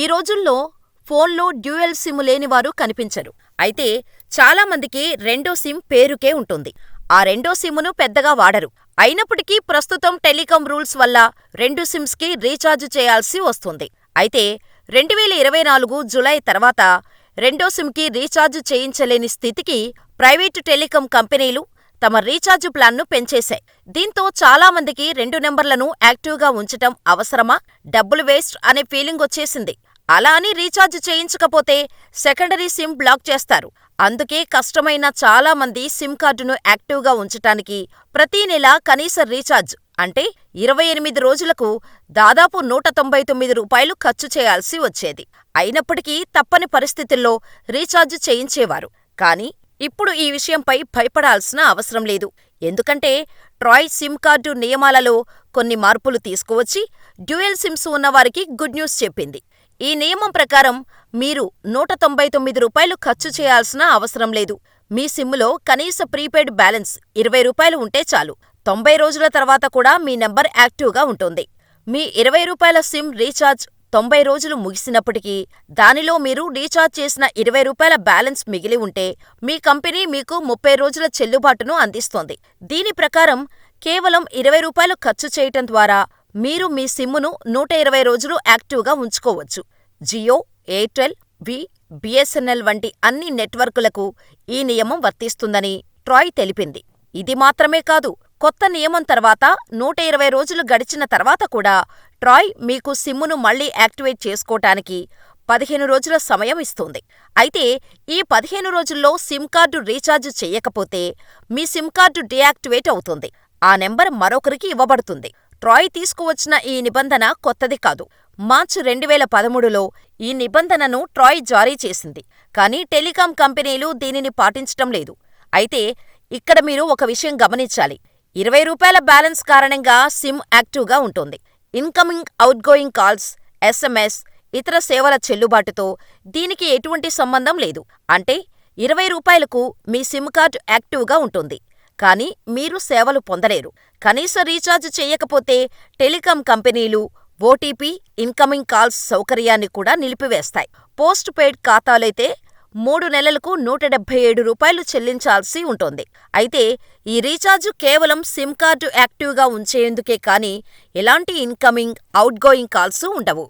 ఈ రోజుల్లో ఫోన్లో డ్యూయల్ సిమ్ లేనివారు కనిపించరు. అయితే చాలా మందికి రెండో సిమ్ పేరుకే ఉంటుంది. ఆ రెండో సిమ్ను పెద్దగా వాడరు. అయినప్పటికీ ప్రస్తుతం టెలికాం రూల్స్ వల్ల రెండు సిమ్స్కి రీఛార్జ్ చేయాల్సి వస్తుంది. అయితే రెండువేల ఇరవై నాలుగు జూలై తర్వాత రెండో సిమ్కి రీఛార్జ్ చేయించలేని స్థితికి ప్రైవేటు టెలికాం కంపెనీలు తమ రీఛార్జ్ ప్లాన్ను పెంచేశాయి. దీంతో చాలా మందికి రెండు నెంబర్లను యాక్టివ్గా ఉంచటం అవసరమా, డబ్బులు వేస్ట్ అనే ఫీలింగొచ్చేసింది. అలా అని రీఛార్జ్ చేయించకపోతే సెకండరీ సిమ్ బ్లాక్ చేస్తారు. అందుకే కష్టమైన చాలా మంది సిమ్ కార్డును యాక్టివ్గా ఉంచటానికి ప్రతీ నెలా కనీస రీఛార్జ్ అంటే ఇరవై ఎనిమిది రోజులకు దాదాపు నూట తొంభై తొమ్మిది రూపాయలు ఖర్చు చేయాల్సి వచ్చేది. అయినప్పటికీ తప్పని పరిస్థితుల్లో రీఛార్జ్ చేయించేవారు. కానీ ఇప్పుడు ఈ విషయంపై భయపడాల్సిన అవసరం లేదు. ఎందుకంటే ట్రాయ్ సిమ్ కార్డు నియమాలలో కొన్ని మార్పులు తీసుకువచ్చి డ్యూయల్ సిమ్స్ ఉన్నవారికి గుడ్ న్యూస్ చెప్పింది. ఈ నియమం ప్రకారం మీరు నూట తొంభై తొమ్మిది రూపాయలు ఖర్చు చేయాల్సిన అవసరం లేదు. మీ సిమ్లో కనీస ప్రీపెయిడ్ బ్యాలెన్స్ ఇరవై రూపాయలు ఉంటే చాలు. తొంభై రోజుల తర్వాత కూడా మీ నంబర్ యాక్టివ్గా ఉంటుంది. మీ ఇరవై రూపాయల సిమ్ రీఛార్జ్ తొంభై రోజులు ముగిసినప్పటికీ దానిలో మీరు రీఛార్జ్ చేసిన ఇరవై రూపాయల బ్యాలెన్స్ మిగిలి ఉంటే మీ కంపెనీ మీకు ముప్పై రోజుల చెల్లుబాటును అందిస్తోంది. దీని ప్రకారం కేవలం ఇరవై రూపాయలు ఖర్చు చేయటం ద్వారా మీరు మీ సిమ్మును నూట ఇరవై రోజులు యాక్టివ్గా ఉంచుకోవచ్చు. జియో, ఎయిర్టెల్, వి, బిఎస్ఎన్ఎల్ వంటి అన్ని నెట్వర్కులకు ఈ నియమం వర్తిస్తుందని ట్రాయ్ తెలిపింది. ఇది మాత్రమే కాదు కొత్త నియమం తర్వాత నూట ఇరవై రోజులు గడిచిన తర్వాత కూడా ట్రాయ్ మీకు సిమ్మును మళ్ళీ యాక్టివేట్ చేసుకోటానికి పదిహేను రోజుల సమయం ఇస్తుంది. అయితే ఈ పదిహేను రోజుల్లో సిమ్ కార్డు రీఛార్జ్ చేయకపోతే మీ సిమ్ కార్డు డియాక్టివేట్ అవుతుంది. ఆ నెంబర్ మరొకరికి ఇవ్వబడుతుంది. ట్రాయ్ తీసుకువచ్చిన ఈ నిబంధన కొత్తది కాదు. మార్చి రెండువేల పదమూడులో ఈ నిబంధనను ట్రాయ్ జారీ చేసింది. కానీ టెలికాం కంపెనీలు దీనిని పాటించటం లేదు. అయితే ఇక్కడ మీరు ఒక విషయం గమనించాలి. ఇరవై రూపాయల బ్యాలెన్స్ కారణంగా సిమ్ యాక్టివ్గా ఉంటుంది. ఇన్కమింగ్, అవుట్గోయింగ్ కాల్స్, ఎస్ఎంఎస్, ఇతర సేవల చెల్లుబాటుతో దీనికి ఎటువంటి సంబంధం లేదు. అంటే ఇరవై రూపాయలకు మీ సిమ్ కార్డు యాక్టివ్గా ఉంటుంది. కానీ మీరు సేవలు పొందలేరు. కనీస రీఛార్జ్ చేయకపోతే టెలికాం కంపెనీలు ఓటీపీ, ఇన్కమింగ్ కాల్స్ సౌకర్యాన్ని కూడా నిలిపివేస్తాయి. పోస్ట్ పెయిడ్ ఖాతాలైతే మూడు నెలలకు నూట డెబ్బై ఏడు రూపాయలు చెల్లించాల్సి ఉంటుంది. అయితే ఈ రీఛార్జ్ కేవలం సిమ్ కార్డు యాక్టివ్గా ఉంచేందుకే కానీ ఎలాంటి ఇన్కమింగ్, అవుట్గోయింగ్ కాల్స్ ఉండవు.